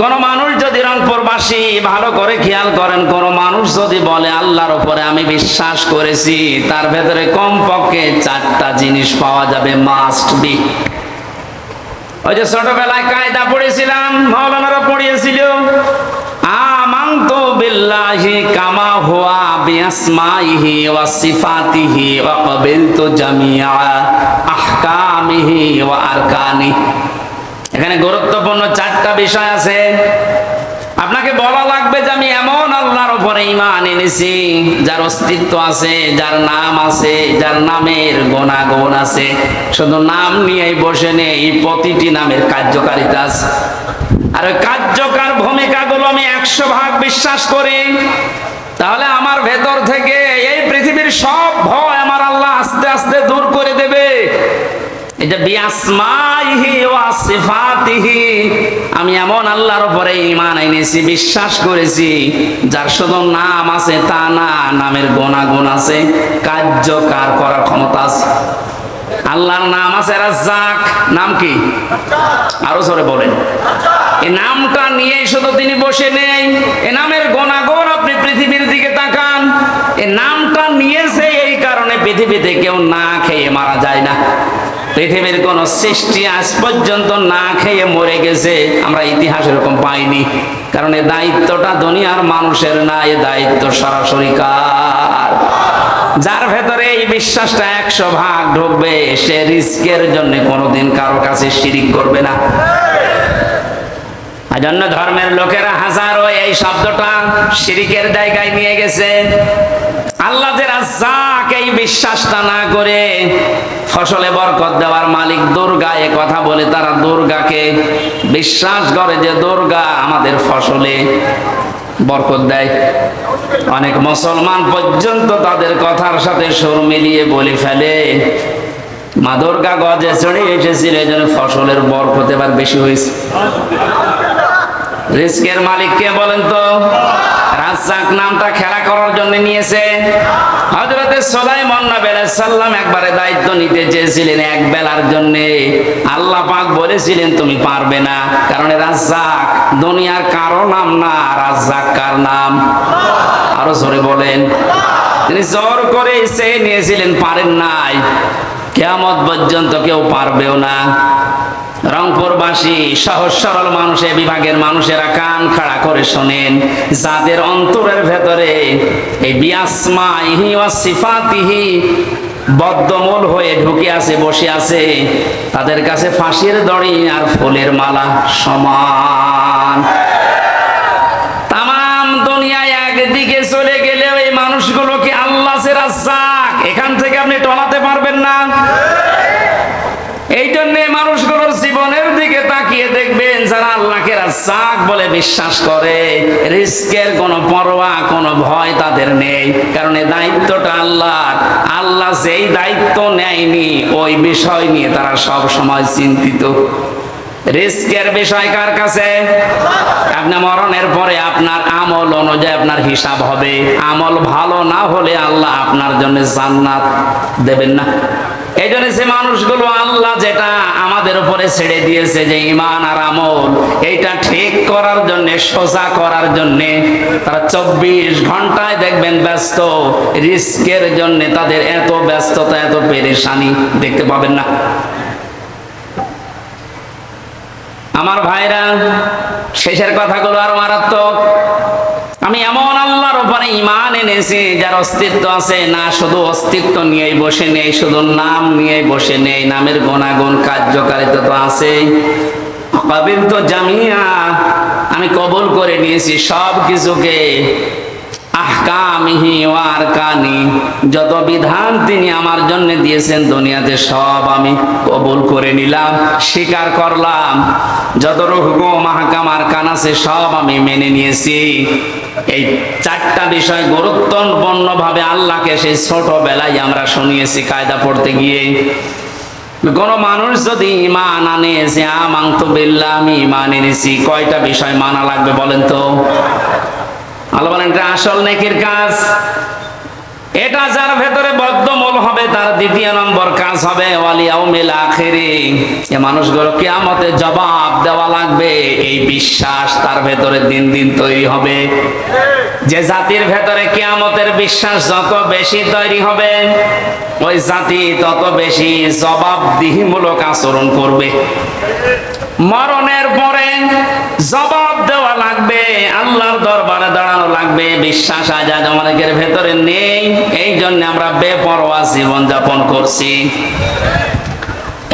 কোন মানুষ যদি রংপুরবাসী ভালো করে খেয়াল করেন, কোন মানুষ যদি বলে, আল্লাহর উপরে আমি বিশ্বাস করেছি, তার ভেতরে কমপক্ষে চারটা জিনিস পাওয়া যাবে মাস্ট বি ওই যে ছোটবেলায় কায়দা পড়েছিলাম, মৌলানারা পড়িয়েছিল, আমান্তু বিল্লাহি কামা হুয়া বিআসমাইহি ওয়া সিফাতিহি ওয়া ক্বাবিলতু জামিআ আহকামিহি ওয়া আরকানি এখানে গুরুত্বপূর্ণ চারটা বিষয় আছে। আপনাকে বলা লাগবে যে আমি এমন আল্লাহর উপরে ইমান এনেছি, যার অস্তিত্ব আছে, যার নাম আছে, যার নামের গুণাগুণ আছে। শুধু নাম নিয়েই বসে নেই প্রতিটি নামের কার্যকারিতা আছে। আর কার্যকার ভূমিকাগুলো আমি একশো ভাগ বিশ্বাস করি। তাহলে আমার ভেতর থেকে এই পৃথিবীর সব ভয় আমার আল্লাহ আস্তে আস্তে দূর করে দেবে। আমি এমন আল্লাহর উপরে ঈমান এনেছি, বিশ্বাস করেছি, যার শুধু নাম আছে তা না, নামের গুণাগুণ আছে, কার্যকার করার ক্ষমতা আছে। আল্লাহর নাম আছে রাজ্জাক, নাম কি? আরও জোরে বলেন। এই নামটা নিয়ে শুধু তিনি বসে নেই, এ নামের গুণাগুণ আপনি পৃথিবীর দিকে তাকান, এ নামটা নিয়েছে এই কারণে পৃথিবীতে কেউ না খেয়ে মারা যায় না। পৃথিবীর কোন সৃষ্টি আজ পর্যন্ত না খেয়ে মরে গেছে, আমরা ইতিহাস এরকম পাইনি। কারণ এ দায়িত্বটা দুনিয়ার মানুষের না, এ দায়িত্ব সরাসরি কার? যার ভেতরে এই বিশ্বাসটা একশো ভাগ ঢুকবে, সে রিস্কের জন্য কোনোদিন কারও কাছে শিরিক করবে না। জন্য ধর্মের লোকেরা হাজারো এই শব্দটা শিরিকের জায়গায় নিয়ে গেছে। আল্লাহ এই বিশ্বাসটা না করে ফসলে বরকত দেওয়ার মালিক দুর্গা, এ কথা বলে তারা দুর্গাকে বিশ্বাস করে যে দুর্গা আমাদের ফসলে বরকত দেয়। অনেক মুসলমান পর্যন্ত তাদের কথার সাথে সুর মিলিয়ে বলে ফেলে, মা দুর্গা গজে চড়ে এসেছিল, এই জন্য ফসলের বরকত এবার বেশি হয়েছে। রিস্কের মালিককে বলেন তো রাজ্জাক নামটা খেলা করার জন্য নিয়েছে। হজরতে সোলাইমন নবী সাল্লাম একবারে দায়িত্ব নিতে চেয়েছিলেন এক বেলার জন্য। আল্লাহ পাক বলেছিলেন, তুমি পারবে না। কারণ রাজ্জাক, দুনিয়ার কারও নাম না, রাজ্জাক কার নাম? আরও জোরে বলেন। তিনি জোর করে সে নিয়েছিলেন, পারেন নাই। কেয়ামত পর্যন্ত কেউ পারবেও না। রংপুরবাসী, সহজ সরল মানুষে, বিভাগের মানুষেরা কান খাড়া করে শোনেন। যাদের অন্তরের ভেতরে এই বিয়াসমাইহি ওয়া সিফাতিহি বদ্ধমূল হয়ে ঢুকে আছে, বসে আছে, তাদের কাছে ফাঁসির দড়ি আর ফুলের মালা সমান। তাম দুনিয়ায় একদিকে চলে গেলে ওই মানুষগুলোকে আল্লাহ এখান থেকে আপনি টলাতে পারবেন না এই জন্য মানুষগুলোর জীবনের দিকে তাকিয়ে দেখবেন যারা আল্লাহকে রাজ্জাক বলে বিশ্বাস করে রিস্কের কোনো পরোয়া, কোনো ভয় তাদের নেই। কারণ এই দায়িত্বটা আল্লাহর। আল্লাহ যেই দায়িত্ব নেয়নি, ওই বিষয় নিয়ে তারা সব সময় চিন্তিত। রিস্কের বিষয় কার কাছে? আপনি মরণের পরে আপনার আমল অনুযায়ী আপনার হিসাব হবে। আমল ভালো না হলে আল্লাহ আপনার জন্য জান্নাত দেবেন না। এই জন্য সে মানুষগুলো আল্লাহ যেটা আমাদের উপরে ছেড়ে দিয়েছে যে ইমান আর আমল, এইটা ঠিক করার জন্য, সোজা করার জন্য তারা চব্বিশ ঘন্টায় দেখবেন ব্যস্ত, রিস্কের জন্য তাদের এত ব্যস্ততা, এত পেরেশানি দেখতে পাবেন না। আমার ভাইরা, শেষের কথাগুলো আর মারাত্মক। আমি এমন আল্লাহর ওপরে ইমান এনেছি, যার অস্তিত্ব আছে। না, শুধু অস্তিত্ব নিয়েই বসে নেই, শুধু নাম নিয়েই বসে নেই। নামের গুণাগুণ, কার্যকারিতা তো আছে কবির তো জামিয়া, আমি কবল করে নিয়েছি সব কিছুকে আহকামিহি ওয়ার কানি যত বিধান তিনি আমার জন্য দিয়েছেন দুনিয়াতে সব আমি কবুল করে নিলাম, স্বীকার করলাম। যত হুকুম আহকাম আর কান আছে, সব আমি মেনে নিয়েছি। এই চারটা বিষয় গুরুত্বপূর্ণ ভাবে আল্লাহকে সেই ছোটবেলায় আমরা শুনিয়েছি, কায়দা পড়তে গিয়ে। কোন মানুষ যদি ইমান আনে, যে আমান্ত বিল্লাহ, আমি ইমান এনেছি, কয়টা বিষয় মানা লাগবে বলেন তো? আল্লাহ বলেন, এটা আসল নেকির কাজ। এটা যার ভেতরে বদ্ধমূল হবে, তার দ্বিতীয় নম্বর কাজ হবে ওয়ালিয়াও মেলা আখেরে। এ মানুষগুলো কিয়ামতে জবাব দেওয়া লাগবে, এই বিশ্বাস তার ভেতরে দিন দিন তৈরি হবে। যে জাতির ভেতরে কিয়ামতের বিশ্বাস যত বেশি তৈরি হবে, ওই জাতি তত বেশি জবাবদিহিমূলক আচরণ করবে। মরণের পরে জবাব দেওয়া লাগবে, আল্লাহর দরবারে দাঁড়ানো লাগবে, বিশ্বাস আজাদ আমাদের ভেতরে নেই এই জন্য আমরা বেপরোয়া জীবন যাপন করছি।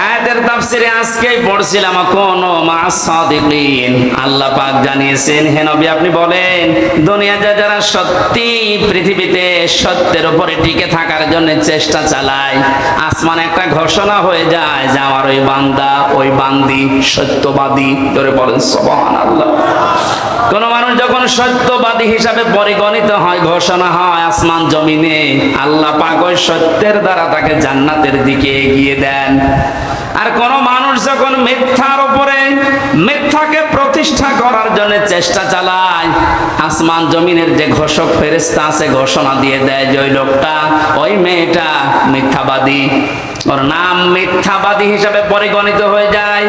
আয়াতের তাফসিরে আজকেই পড়ছিলাম কোন মাসাদিকিন আল্লাহ পাক জানিয়েছেন, হে নবী, আপনি বলেন, দুনিয়াতে যারা সত্যি পৃথিবীতে সত্যের উপরে টিকে থাকার জন্য চেষ্টা চালায়, আসমান একটা ঘোষণা হয়ে যায় যে আমার ওই বান্দা, ওই বান্দি সত্যবাদী। ধরে বলেন সবান আল্লাহ কোন মানুষ যখন সত্যবাদী হিসাবে পরিগণিত হয়, ঘোষণা হয়, আসমান জমিনে আল্লাহ ওই সত্যের দ্বারা তাকে জান্নাতের দিকে এগিয়ে দেন। আর কোন মানুষ যখন মিথ্যার উপরে মিথ্যাকে প্রতিষ্ঠা করার জন্য চেষ্টা চালায়, আসমান জমিনের যে ঘোষক ফেরেস্তা আছে ঘোষণা দিয়ে দেয় যে, ওই লোকটা, ওই মেয়েটা মিথ্যাবাদী। ওর নাম মিথ্যাবাদী হিসাবে পরিগণিত হয়ে যায়।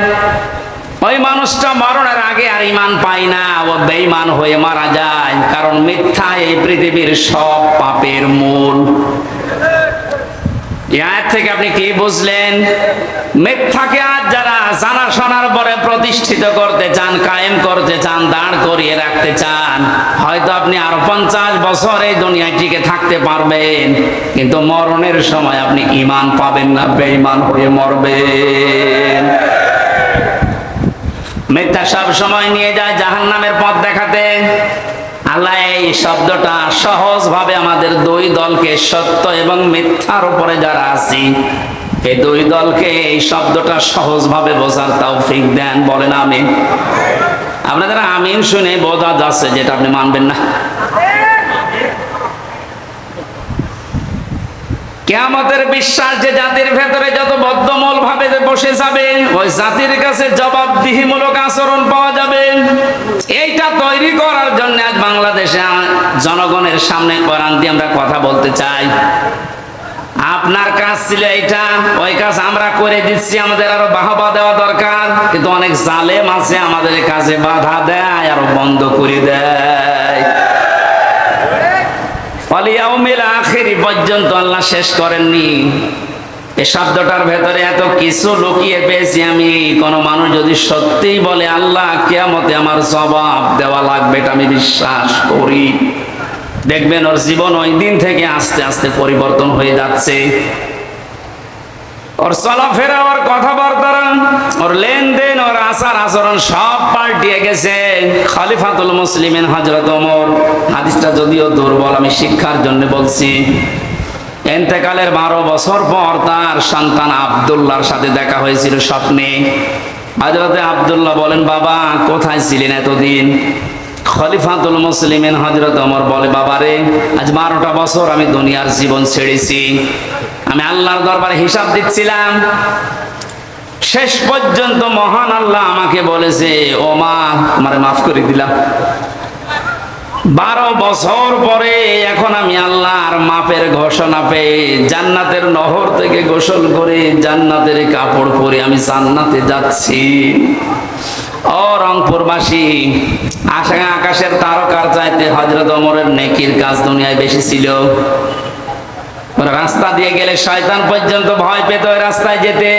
ওই মানুষটা মরণের আগে আর ইমান পায় না, ও বেঈমান হয়ে মারা যায়। কারণ মিথ্যা এই পৃথিবীর সব পাপের মূল। এর থেকে আপনি কি বুঝলেন? মিথ্যাকে আজ যারা জানা শোনার পরে প্রতিষ্ঠিত করতে চান, কায়েম করতে চান, দাঁড় করিয়ে রাখতে চান, হয়তো আপনি আরও পঞ্চাশ বছর এই দুনিয়ায় টিকে থাকতে পারবেন, কিন্তু মরণের সময় আপনি ইমান পাবেন না, বেঈমান হয়ে মরবেন। মিথ্যা সব সময় নিয়ে যায় জাহান নামের পথ দেখাতে। আল্লাহ এই শব্দটা সহজ ভাবে আমাদের দুই দলকে সত্য এবং মিথ্যার উপরে যারা আছি, এই দুই দলকে এই শব্দটা সহজ ভাবে বোঝার ফিক দেন, বলেন আমি আপনাদের আমিন শুনে বোঝা যাচ্ছে যেটা আপনি মানবেন না। কেয়ামতের বিশ্বাস যে জাতির ভেতরে যত বদ্ধমূল ভাবে বসে যাবে, ওই জাতির কাছে জবাবদিহিমূলক আচরণ পাওয়া যাবে। এইটা তৈরি করার জন্য আজ বাংলাদেশে জনগণের সামনে কোরআন দিয়ে আমরা কথা বলতে চাই। আপনার কাজ ছিল এইটা, ওই কাজ আমরা করে দিচ্ছি, আমাদের আরও বাহবা দেওয়া দরকার। কিন্তু অনেক জালেম আছে আমাদের কাজে বাধা দেয়, আরও বন্ধ করে দেয়। অলিয়াউমিল আখেরি পর্যন্ত আল্লাহ শেষ করেননি। এই শব্দটার ভেতরে এত কিছু লুকিয়ে পেয়েছি আমি। কোনো মানুষ যদি সত্যিই বলে, আল্লাহ, কেয়ামতে আমার জবাব দেওয়া লাগবে এটা আমি বিশ্বাস করি। দেখবেন ওর জীবন ওই দিন থেকে আস্তে আস্তে পরিবর্তন হয়ে যাচ্ছে। ওর চলাফেরা ওর কথাবার্তা ওর লেনদেন, ওর আচার আচরণ সব পাল্টিয়ে গেছে। খলিফাতুল মুসলিমেন হজরত ওমর। হাদিসটা যদিও দুর্বল, আমি শিক্ষার জন্য বলছি। এন্তেকালের বারো বছর পর তার সন্তান আবদুল্লাহর সাথে দেখা হয়েছিল স্বপ্নে। হজরতে আবদুল্লাহ বলেন, বাবা, কোথায় ছিলেন এতদিন? খলিফাতুল মুসলিমেন হজরত ওমর বলে, বাবারে, আজ বারোটা বছর আমি দুনিয়ার জীবন ছেড়েছি। আমি আল্লাহর দরবারে হিসাব দিচ্ছিলাম। শেষ পর্যন্ত মহান আল্লাহ আমাকে বলেছে, ও মা, আমার মাফ করে দিলাম বারো বছর পরে এখন আমি আল্লাহর মাপের ঘোষণা পেয়ে জান্নাতের নহর থেকে গোসল করে জান্নাতের কাপড় পরে আমি জান্নাতে যাচ্ছি। ও রংপুরবাসী আশা আকাশের তারকার চাইতে হজরত অমরের নেকির কাজ দুনিয়ায় বেশি ছিল। রাস্তা দিয়ে গেলে শয়তান পর্যন্ত ভয় পেত রাস্তায় যেতে।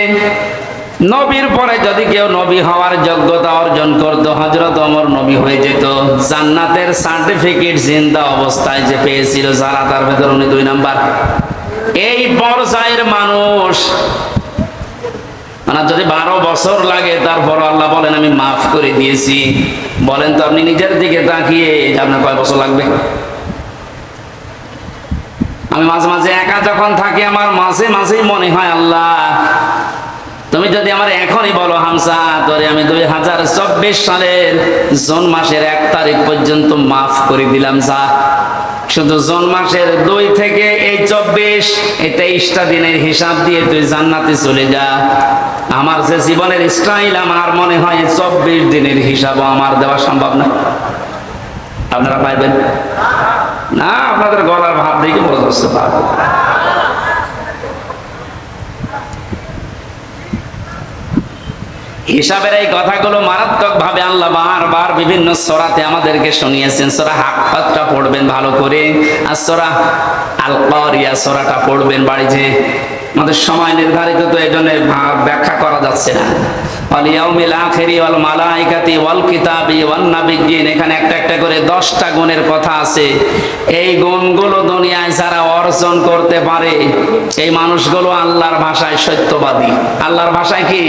নবীর পরে যদি কেউ নবী হওয়ার যোগ্যতা অর্জন করতো হজরত অমর নবী হয়ে যেত। জান্নাতের সার্টিফিকেট জিন্দা অবস্থায় যে পেয়েছিল যারা, তার ভেতর উনি দুই নাম্বার। এই পর্যায়ের মানুষ মানে যদি বারো বছর লাগে তারপর আল্লাহ বলেন, আমি মাফ করে দিয়েছি। বলেন তো, আপনি নিজের দিকে তাকিয়ে আপনার কয় বছর লাগবে? আমি মাঝে মাঝে একা যখন থাকি, আমার মাঝে মাঝেই মনে হয়, আল্লাহ, তুমি যদি আমার এখনই বলো, হামসা আমি দুই হাজার চব্বিশ সালের জুন মাসের এক তারিখ পর্যন্ত মাফ করে দিলাম, যা। শুধু জুন মাসের দুই থেকে এই চব্বিশ, এই তেইশটা দিনের হিসাব দিয়ে তুই জান্নাতে চলে যা। আমার যে জীবনের স্টাইল, আমার মনে হয় চব্বিশ দিনের হিসাব আমার দেওয়া সম্ভব না। আপনারা পাইবেন? না, আপনাদের গলার ভাব দেখে বোঝা যাচ্ছে পারব হিসাবের এই কথাগুলো মারাত্মক ভাবে আল্লাহ বারবার বিভিন্ন সরাতে আমাদেরকে শুনিয়েছেন। সরা হাকপাতটা পড়বেন ভালো করে। আর সরা আল সরাটা পড়বেন বাড়িতে। আমাদের সময় নির্ধারিত তো এই জন্য ব্যাখ্যা করা যাচ্ছে না। ভাষায় সত্যবাদী। আল্লাহর ভাষায় কি?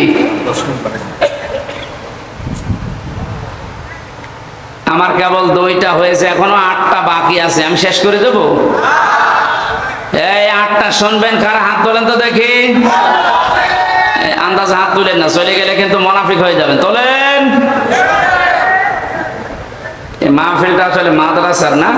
আমার কেবল দুইটা হয়েছে, এখনও আটটা বাকি আছে। আমি শেষ করে দেব? আটটা শুনবেন, কার হাত তোলেন তো দেখি। আন্দাজ হাত তুলেন না, চলে গেলে কিন্তু মোনাফিক হয়ে যাবেন। তোলেন। মাহফিলটা আসলে মাদ্রাসার না?